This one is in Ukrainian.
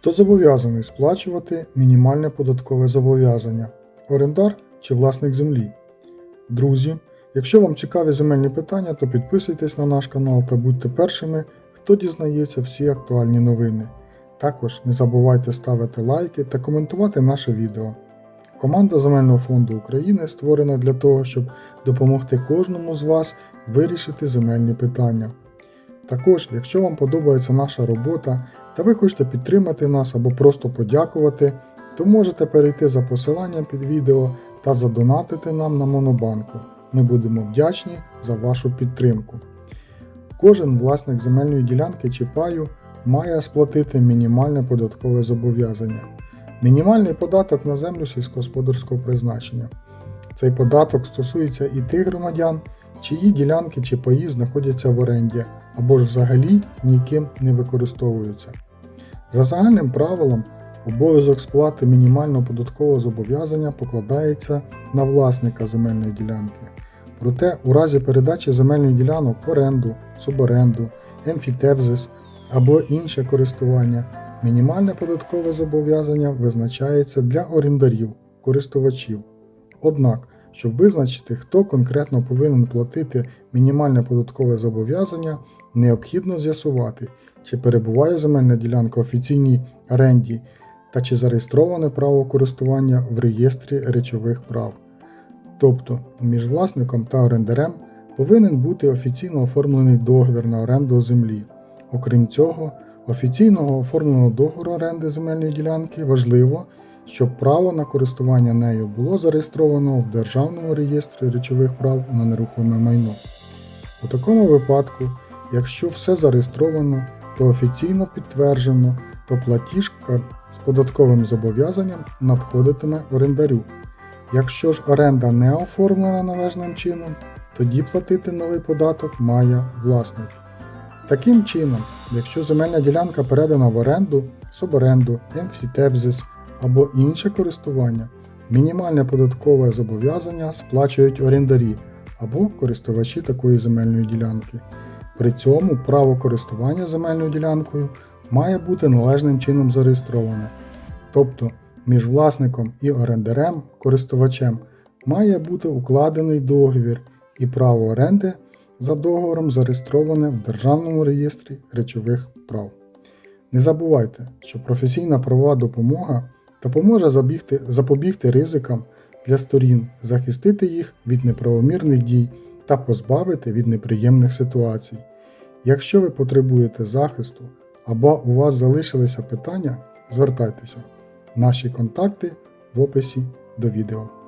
Хто зобов'язаний сплачувати мінімальне податкове зобов'язання? Орендар чи власник землі? Друзі, якщо вам цікаві земельні питання, то підписуйтесь на наш канал та будьте першими, хто дізнається всі актуальні новини. Також не забувайте ставити лайки та коментувати наше відео. Команда Земельного фонду України створена для того, щоб допомогти кожному з вас вирішити земельні питання. Також, якщо вам подобається наша робота та ви хочете підтримати нас або просто подякувати, то можете перейти за посиланням під відео та задонатити нам на Монобанку. Ми будемо вдячні за вашу підтримку. Кожен власник земельної ділянки чи паю має сплатити мінімальне податкове зобов'язання. Мінімальний податок на землю сільськогосподарського призначення. Цей податок стосується і тих громадян, чиї ділянки чи паї знаходяться в оренді або ж взагалі ніким не використовуються. За загальним правилом, обов'язок сплати мінімального податкового зобов'язання покладається на власника земельної ділянки. Проте, у разі передачі земельних ділянок в оренду, суборенду, емфітевзис або інше користування, мінімальне податкове зобов'язання визначається для орендарів, користувачів. Однак, щоб визначити, хто конкретно повинен платити мінімальне податкове зобов'язання, необхідно з'ясувати, чи перебуває земельна ділянка в офіційній оренді та чи зареєстроване право користування в реєстрі речових прав. Тобто між власником та орендарем повинен бути офіційно оформлений договір на оренду землі. Окрім цього, офіційного оформленого договору оренди земельної ділянки важливо, щоб право на користування нею було зареєстровано в Державному реєстрі речових прав на нерухоме майно. У такому випадку, якщо все зареєстровано, то офіційно підтверджено, то платіжка з податковим зобов'язанням надходитиме орендарю. Якщо ж оренда не оформлена належним чином, тоді платити новий податок має власник. Таким чином, якщо земельна ділянка передана в оренду, суборенду, емфітевзис або інше користування, мінімальне податкове зобов'язання сплачують орендарі або користувачі такої земельної ділянки. При цьому право користування земельною ділянкою має бути належним чином зареєстроване. Тобто між власником і орендарем, користувачем, має бути укладений договір і право оренди за договором зареєстроване в Державному реєстрі речових прав. Не забувайте, що професійна правова допомога допоможе забігти, запобігти ризикам для сторін, захистити їх від неправомірних дій та позбавити від неприємних ситуацій. Якщо ви потребуєте захисту або у вас залишилися питання, звертайтеся. Наші контакти в описі до відео.